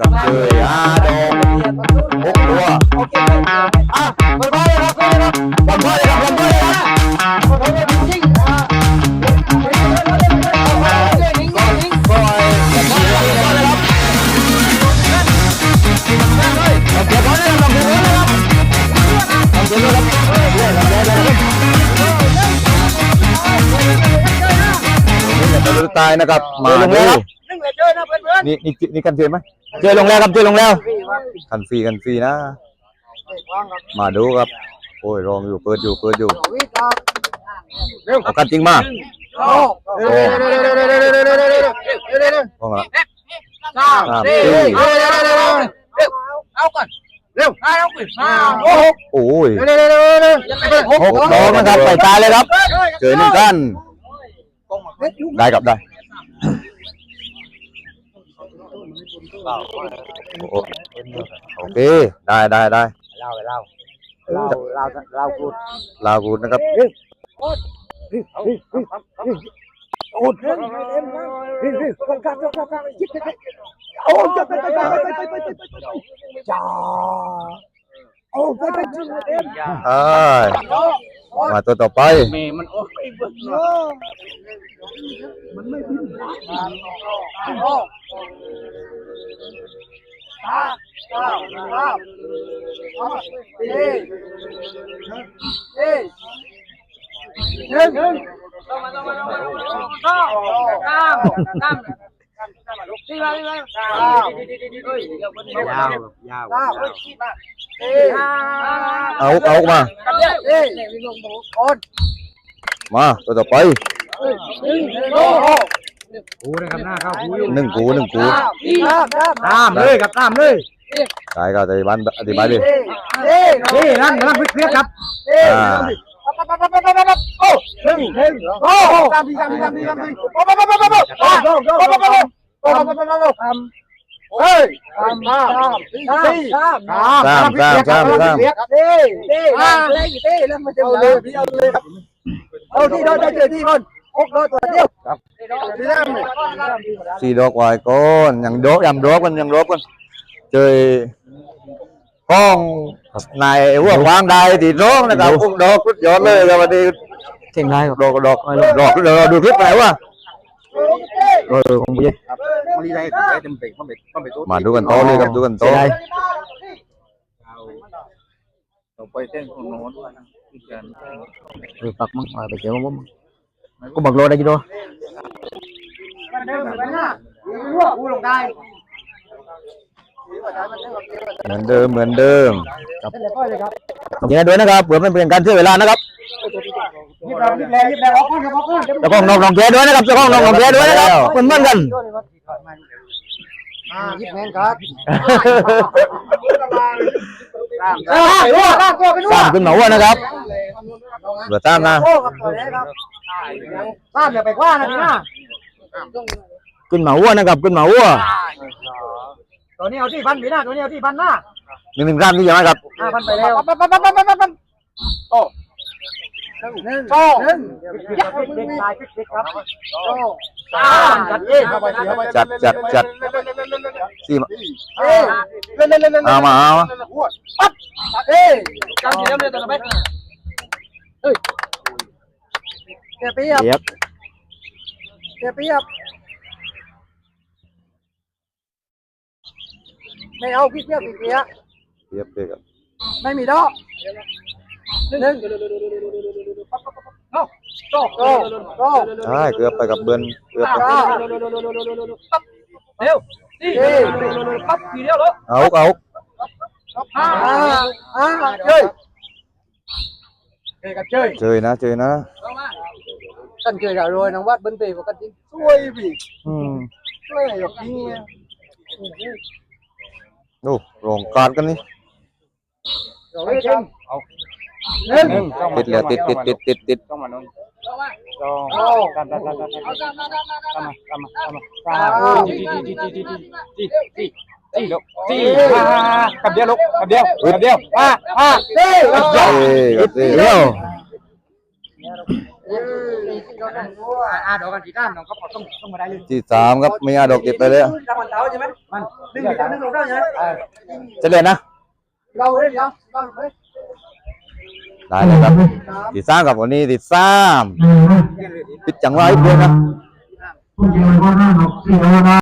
กับเคยอาดงหกตัวโอเคอะไปไปบ้านเลยครับไปิดเลยครับไปิดบ้านเลยครับไปิดบ้านเลยครับตายนะครับ มาเลยนึ่งเลยเจอนะเก็บไว้เลยครับเก็บไว้เลยครับเอาเก็บไว้เลยครับเออเรื่อยๆเรื่อยๆเรื่อยๆนี่จะเป็นตายนะครับมาดูนี่นี่นี่กันเจอไหมเจอลงแล้วครับเจอลงแล้วกันฟรีกันฟรีนะมาดูครับ โอ้ยรองอยู่เปิดอยู่เปิดอยู่เอากันจริงมาโอ้พอมาสามสี่เอาก่อนเร็วมาเอาก่อนมาโอ้ยหกดอกนะครับไปตายเลยครับเจอหนึ่งกันได้ครับได้โอ้โอเคได้ได้ได้เล่าเล่าเล่าเล่าเล่าพูดลากูดนะครับโอ้ยเต็มเต็มกันกันกันกันยิบไปโอ้ยไปไปไปไปไปไปไปจ้าโอ้ไปไปถึงเต็มใช่มาตัวต่อไปเมย์มันโอ้ยเบิกเนาะมันไม่บินโอ้ตาตาตาเอ๊ะเอ๊ะหนึ่งหนึ่งต้องมาต้องมาต้องมาต้องมาต้องตามตามดีมาดีมาดีดีดีดีเฮ้ยยาวยาวยาวเฮ้ยขี้มาเโอเค ได้ได้ได้เล่าเล่าเล่าเล่าเล่ากูดเล่ากูดนะครับโอ้ยมาตัวต่อไปมันโอ้ยมันไม่ถึง tám tám tám đi đi ngưng ngưng tam tam đi vào đi vào dao dao ấu ấu mà con mà tôi tập bay กูนะครับหน้าเข้ากูอยู่หนึ่งกูหนึ่งกูตามเลยครับตามเลยได้ก็อธิบายอธิบายดิเอ้ยนี่นั่นกำลังเครียดครับเอ้ยอ่าโอ้หนึ่งหนึ่งโอ้ตามดีตามดีตามดีตามดีโอ้โหโอ้โหโอ้โหโอ้โหโอ้โหโอ้โหโอ้โหโอ้โหโอ้โหเฮ้ยตามตามตามตามตามตามตามตามเต้เต้เล่นเต้เล่นมาเต็มเลยพี่เอาเลยครับเอาที่โดนได้เจอที่คนห กร้อยตัวเดียวครับที่นั่นสี่ดอกไว้ก่อนยังดอกยังดอกกันยังดอกกันเจอห้องนายหัววางได้ตีร้องนะครับอุ้มดอกสุดยอดเลยครับวันนี้เก่งได้ครับดอกดอกดอกเดี๋ยวเราดูคลิปไหนวะเออของพี่มันดีใจเต็มเต็มมันเป็นมันเป็นตัวมาดูกันต่อเลยครับดูกันต่อเราไปเต้นของโน้นด้วยนะเออปักมั้งไปเจอมั้งกูบักโลได้กี่โลอู้ลงได้เหมือนเดิมเหมือนเดิมเดี๋ยวด้วยนะครับเผื่อมันเป็นการเสียเวลานะครับยิบแรงยิบแรงยิบแรงออกก่อนครับออกก่อนเจ้าของน้องน้องแกด้วยนะครับเจ้าของน้องน้องแกด้วยนะครับเหมือนเหมือนกันยิบแรงครับเออหัวข้างตัวเป็นหัวตามขึ้นมาว่านะครับเหลือตามนะโอ้ครับ ตัวนี้ครับตามอย่าไปคว้านะพี่นะขึ้นมาว่านะครับขึ้นมาว่าตัวนี้เอาที่พันพี่นะตัวนี้เอาที่พันนะหนึ่งหนึ่งก้านที่ยังไงครับห้าพันไปแล้วปั๊บปั๊บปั๊บปั๊บปั๊บปั๊บโอ้หนึ่งสองหนึ่งเด็กชายเด็กครับโอ้สามจัดเองเข้าไปเข้าไปจัดจัดจัดสี่มาเอ้ยเล่นเล่นเล่นเล่นเอามาเอามาปั๊บเอ้ยจังเสียเลยตัวนั้นเฮ้ย เปียบเปียบเดี๋ยวเปียบเปียบ ไม่เอาพี่เปียบพี่เปียบเรียบเลยครับไม่มีดอกหนึ่งโอ้โอ้โอ้โอ้ใช่เกือบไปกับเบือนเกือบไปเร็วนี่ปั๊บทีเดียวแล้วเอาเอาอ่าอ่าเฮ้ยเฮ้ยกับเจ้ยเจอนะเจอนะ สันเกตกับรอยนังวัดบนเปรย์ปกติสวยพี่อืมสวยแบบจริงเลยดูโรงการกันนี่เราไม่ทำเอาเล่นติดเหลือติดติดติดติดติดต้องมาโน่นต้องตามตามตามตามตามมาตามมาตามมาตามจีจีจีจีจีจีตีลูกจีฮ่ากับเดียวลูกกับเดียวกับเดียวฮ่าฮ่าเฮ้ยกับเดียวเฮ้ย อ่าดอกกันที่ด้านน้องก็ต้องต้องมาได้เลยที่สามครับมีอาดอกเก็บไปเลยทำมันเท้าใช่ไหมมันดึงไปดึงลงได้ใช่ไหมจะเล่นนะเราเฮ้ยเดี๋ยวเราเฮ้ยได้เลยครับที่สามกับวันนี้ที่สามปิดจังหวะอีกเดียวนะผู้หญิงคนนั้นหกสี่คนนะ